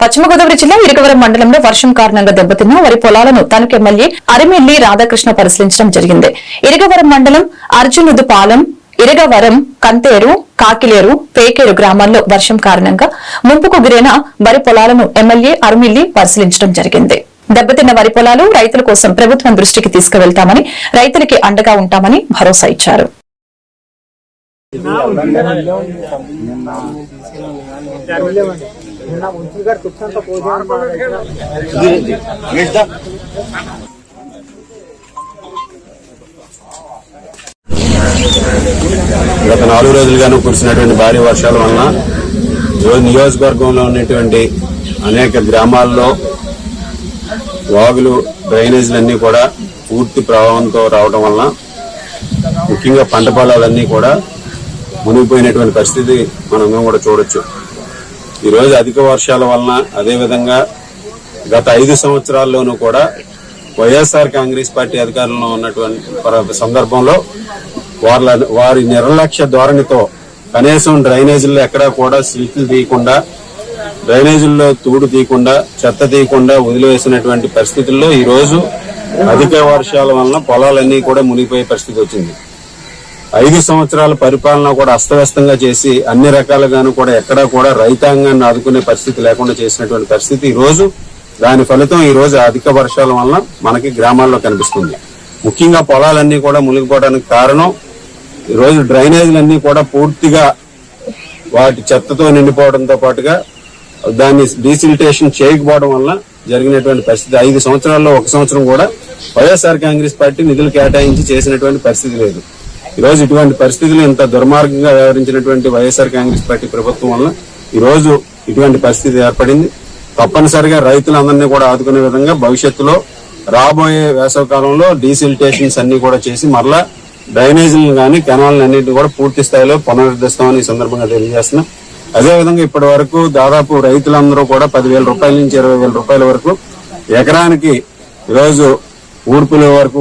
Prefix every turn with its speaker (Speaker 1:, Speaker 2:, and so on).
Speaker 1: పశ్చిమ గోదావరి జిల్లా ఇరగవరం మండలంలో వర్షం కారణంగా దెబ్బతిన్న వరి పొలాలను తనకు ఎమ్మెల్యే అరిమెల్లి రాధాకృష్ణ పరిశీలించడం జరిగింది. ఇరగవరం మండలం అర్జునుదుపాలెం ఇరగవరం కంతేరు కాకిలేరు పేకేరు గ్రామాల్లో వర్షం కారణంగా ముంపుకు గురైన వరి పొలాలను ఎమ్మెల్యే అరిమిల్లి పరిశీలించడం జరిగింది. దెబ్బతిన్న వరి పొలాలు రైతుల కోసం ప్రభుత్వం దృష్టికి తీసుకువెళ్తామని రైతులకి అండగా ఉంటామని భరోసా ఇచ్చారు.
Speaker 2: గత నాలుగు రోజులుగాను కురిసినటువంటి భారీ వర్షాల వలన ఈరోజు నియోజకవర్గంలో ఉన్నటువంటి అనేక గ్రామాల్లో వాగులు డ్రైనేజీలన్నీ కూడా పూర్తి ప్రవాహంతో రావడం వలన ముఖ్యంగా పంట పొలాలన్నీ కూడా మునిగిపోయినటువంటి పరిస్థితి మనం కూడా చూడొచ్చు. ఈరోజు అధిక వర్షాల వలన అదేవిధంగా గత ఐదు సంవత్సరాల్లోనూ కూడా వైఎస్ఆర్ కాంగ్రెస్ పార్టీ అధికారంలో ఉన్నటువంటి సందర్భంలో వాళ్ళ వారి నిర్లక్ష్య ధోరణితో కనీసం డ్రైనేజీల్లో ఎక్కడా కూడా స్లిప్లు తీయకుండా డ్రైనేజీల్లో తూడు తీయకుండా చెత్త తీయకుండా వదిలివేసినటువంటి పరిస్థితుల్లో ఈరోజు అధిక వర్షాల వలన పొలాలన్నీ కూడా మునిగిపోయే పరిస్థితి వచ్చింది. ఐదు సంవత్సరాల పరిపాలన కూడా అస్తవ్యస్తంగా చేసి అన్ని రకాలుగాను కూడా ఎక్కడా కూడా రైతాంగాన్ని ఆదుకునే పరిస్థితి లేకుండా చేసినటువంటి పరిస్థితి ఈ రోజు. దాని ఫలితం ఈ రోజు అధిక వర్షాల వలన మనకి గ్రామాల్లో కనిపిస్తుంది. ముఖ్యంగా పొలాలన్నీ కూడా మునిగిపోవడానికి కారణం ఈ రోజు డ్రైనేజీలన్నీ కూడా పూర్తిగా వాటి చెత్తతో నిండిపోవడంతో పాటుగా దాన్ని డీసిల్టేషన్ చేయకపోవడం వల్ల జరిగినటువంటి పరిస్థితి. ఐదు సంవత్సరాల్లో ఒక సంవత్సరం కూడా వైఎస్ఆర్ కాంగ్రెస్ పార్టీ నిధులు కేటాయించి చేసినటువంటి పరిస్థితి లేదు. ఈ రోజు ఇటువంటి పరిస్థితులు ఇంత దుర్మార్గంగా వ్యవహరించినటువంటి వైఎస్ఆర్ కాంగ్రెస్ పార్టీ ప్రభుత్వం వల్ల ఈరోజు ఇటువంటి పరిస్థితి ఏర్పడింది. తప్పనిసరిగా రైతులందరినీ కూడా ఆదుకునే విధంగా భవిష్యత్తులో రాబోయే వేసవ కాలంలో డీసిల్టేషన్స్ అన్ని కూడా చేసి మరలా డ్రైనేజీలను కానీ కెనాల్ని అన్నింటినీ కూడా పూర్తి స్థాయిలో పునరుద్ధరిస్తామని ఈ సందర్భంగా తెలియజేస్తున్నాం. అదేవిధంగా ఇప్పటి వరకు దాదాపు రైతులందరూ కూడా పదివేల రూపాయల నుంచి ఇరవై వేల రూపాయల వరకు ఎకరానికి ఈరోజు ఊడ్పుల వరకు